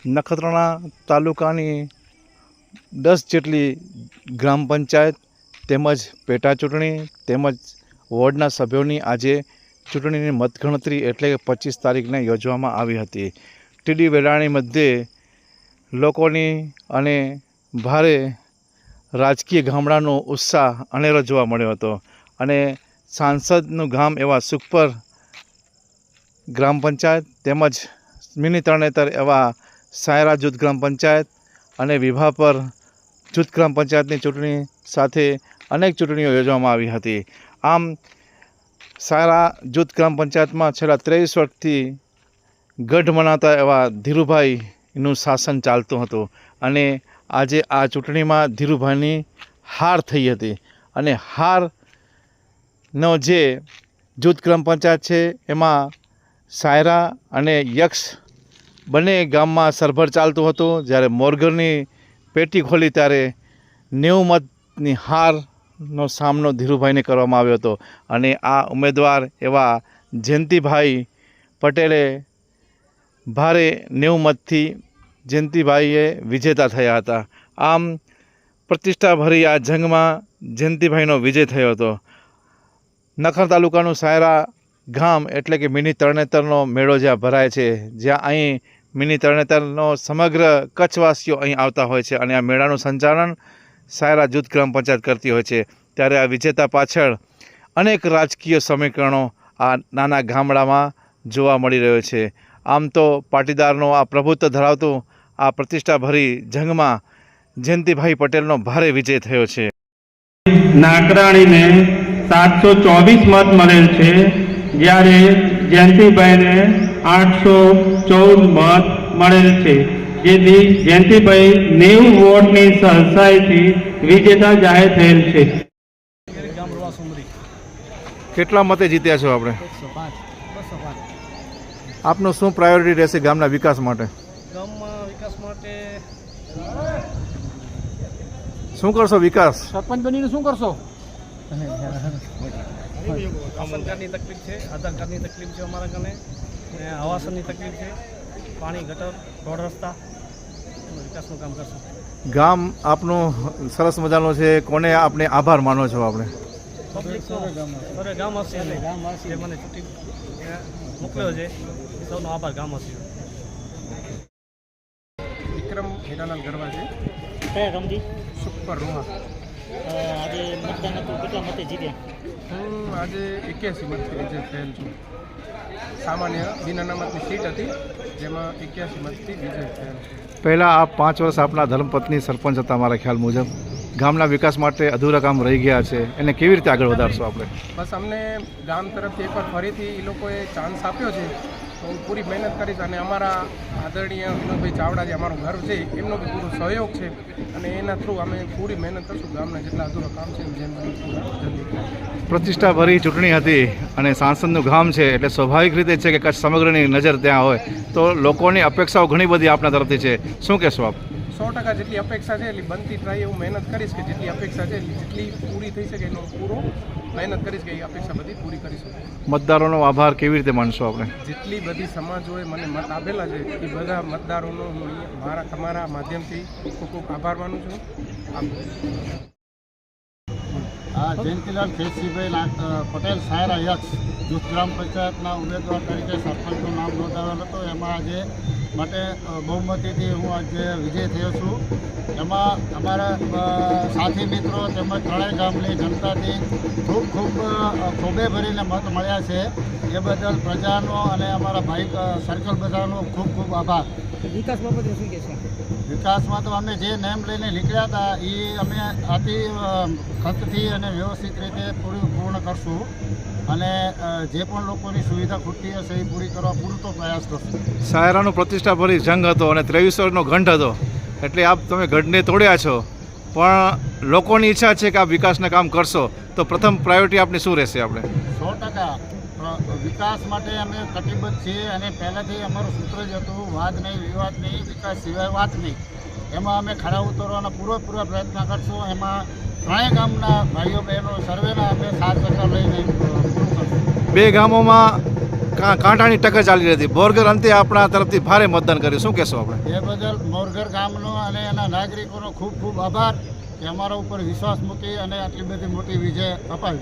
નખત્રાણા તાલુકાની દસ જેટલી ગ્રામ પંચાયત તેમજ પેટા ચૂંટણી તેમજ વોર્ડના સભ્યોની આજે ચૂંટણીની મતગણતરી એટલે કે પચીસ તારીખને યોજવામાં આવી હતી. ટીડી વેલાણી મધ્યે લોકોની અને ભારે રાજકીય ગામડાનો ઉત્સાહ અનેરો જોવા મળ્યો હતો અને સાંસદનું ગામ એવા સુખપર ગ્રામ પંચાયત તેમજ મિની તરણેતર એવા સાયરા જૂથ ગ્રામ પંચાયત અને વિભાપર જૂથ ગ્રામ પંચાયતની ચૂંટણી સાથે અનેક ચૂંટણીઓ યોજવામાં આવી હતી. આમ, સાયરા જૂથ ગ્રામ પંચાયતમાં છેલ્લા ત્રેવીસ વર્ષથી ગઢ મનાતા એવા ધીરુભાઈનું શાસન ચાલતું હતું અને આજે આ ચૂંટણીમાં ધીરુભાઈની હાર થઈ હતી અને હારનો જે જૂથ ગ્રામ પંચાયત છે, એમાં સાયરા અને યક્ષ બંને ગામમાં સરભર ચાલતું હતું. જ્યારે મોરગરની પેટી ખોલી ત્યારે નેવું મતની હારનો સામનો ધીરુભાઈને કરવામાં આવ્યો હતો. અને આ ઉમેદવાર એવા જયંતિભાઈ પટેલે ભારે નેવું મતથી જયંતિભાઈએ વિજેતા થયા હતા. આમ પ્રતિષ્ઠાભરી આ જંગમાં જયંતિભાઈનો વિજય થયો હતો. નખર તાલુકાનું સાયરા ગામ એટલે કે મિની તરણેતરનો મેળો જ્યાં ભરાય છે, જ્યાં અહીં મિની તરણેતરનો સમગ્ર કચ્છવાસીઓ અહીં આવતા હોય છે અને આ મેળાનું સંચાલન સાયરા જૂથ ગ્રામ પંચાયત કરતી હોય છે. ત્યારે આ વિજેતા પાછળ અનેક રાજકીય સમીકરણો આ નાના ગામડામાં જોવા મળી રહ્યો છે. આમ તો પાટીદારનો આ પ્રભુત્વ ધરાવતું આ પ્રતિષ્ઠાભરી જંગમાં જયંતિભાઈ પટેલનો ભારે વિજય થયો છે. નાકરાણીને સાતસો ચોવીસ મત મળેલ છે. જ્યારે જયંતિભાઈને આઠસો ચૌદ મત મળેલ છે. જેથી જયંતિભાઈ નેવું વોટની સહસાઈથી વિજેતા જાહેર થયેલ છે. કેટલા મતે જીત્યા છો આપણે? આપનું શું પ્રાયોરિટી રહેશે ગામના વિકાસ માટે? ગામમાં વિકાસ માટે શું કરશો વિકાસ? સરપંચ બનીને શું કરશો? કાર્ડની તકલીફ છે આધાર કાર્ડની તકલીફ છે અમારા કને ને આવાસનની તકલીફ છે. પાણી ગટર રોડ રસ્તા વિકાસનું કામ કરશું. ગામ આપનું સરસ મજાનો છે. કોને આપણે આભાર માનો છો આપણે? ગામ હશે મને છૂટી મોકલ્યો છે. સૌનો આભાર ગામ હશે. વિક્રમ હીરાલાલ ગરવા છે. કયા ગામથી? સુપર રોહા આજે મતદાન હતું. કેટલા મતે જીત્યા? હું આજે એક્યાસી મતથી જે ફેલ છું. સામાન્ય બિન અનામતની સીટ હતી જેમાં એક્યાસી મતથી વિજય થયેલ પહેલાં આ પાંચ વર્ષ આપના ધર્મપત્ની સરપંચ હતા મારા ખ્યાલ મુજબ. ગામના વિકાસ માટે અધૂરા કામ રહી ગયા છે. એને કેવી રીતે આગળ વધારશું આપણે? બસ અમને ગામ તરફથી એકવાર ફરીથી એ લોકોએ ચાન્સ આપ્યો છે. હું પૂરી મહેનત કરીશ અને અમારા આદરણીય વિનોદભાઈ ચાવડા જે અમારું ઘર છે એમનો બી પૂરો સહયોગ છે અને એના થ્રુ અમે પૂરી મહેનત કરશું ગામના જેટલા અધૂરા કામ છે જેમ. પ્રતિષ્ઠાભરી ચૂંટણી હતી અને સાંસદનું ગામ છે એટલે સ્વાભાવિક રીતે છે કે કચ્છ સમગ્રની નજર ત્યાં હોય. તો લોકોની અપેક્ષાઓ ઘણી બધી આપના તરફથી છે. શું કહેશો આપ? સો ટકા જેટલી અપેક્ષા છે એટલી બનતી ટ્રાય હું મહેનત કરીશ કે જેટલી અપેક્ષા છે એટલી જેટલી પૂરી થઈ શકે એનો પૂરો મહેનત કરીશ કે એ અપેક્ષા બધી પૂરી કરીશું. મતદારોનો આભાર કેવી રીતે માનશો આપણે? જેટલી બધી સમાજોએ મને મત આપેલા છે એ બધા મતદારોનો હું મારા તમારા માધ્યમથી ખૂબ ખૂબ આભાર માનું છું. જયંતિલાલ ખેસીભાઈ પટેલ સાયરા યક્ષ જૂથ ગ્રામ પંચાયતના ઉમેદવાર તરીકે સરપંચનું નામ નોંધાવેલ હતું. એમાં આજે માટે બહુમતીથી હું આજે વિજય થયો છું. એમાં અમારા સાથી મિત્રો તેમજ ત્રણેય ગામની જનતાથી ખૂબ ખૂબ ખોબે ભરીને મત મળ્યા છે. એ બદલ પ્રજાનો અને અમારા ભાઈ સર્કલ બધાનો ખૂબ ખૂબ આભાર. વિકાસ બાબતે શું કહેશો વિકાસમાં તો અમે જે નેમ લઈને નીકળ્યા હતા એ અમે અતિ ખતથી અને વ્યવસ્થિત રીતે પૂરી પૂર્ણ કરશું. અને જે પણ લોકોની સુવિધા ખૂટતી હશે એ પૂરી કરવા પૂરતો પ્રયાસ થશે સાયરાનો પ્રતિષ્ઠાભરી જંગ હતો અને ત્રેવીસોનો ઘંટ હતો. એટલે આપ તમે ગઢને તોડ્યા છો. પણ લોકોની ઈચ્છા છે કે આપ વિકાસના કામ કરશો. તો પ્રથમ પ્રાયોરિટી આપની શું રહેશે આપણે? સો ટકા. વિકાસ માટે અમે કટિબદ્ધ છીએ અને પહેલાંથી અમારું સૂત્ર જ હતું વાદ નહીં વિવાદ નહીં વિકાસ સિવાય વાત નહીં. એમાં અમે ખરા ઉતરવાના પૂરેપૂરા પ્રયત્ન કરશું. એમાં ત્રણેય ગામના ભાઈઓ બહેનો સર્વેના અમે સાત ટકા લઈને બે ગામોમાં કા- કાંટાની ટક્કર ચાલી રહી હતી. બોરગર અંતે આપણા તરફથી ભારે મતદાન કર્યું. શું કહેશો આપણે? એ બદલ મોરગર ગામનો અને એના નાગરિકોનો ખૂબ ખૂબ આભાર કે અમારા ઉપર વિશ્વાસ મૂકી અને આટલી બધી મોટી વિજય અપાવી.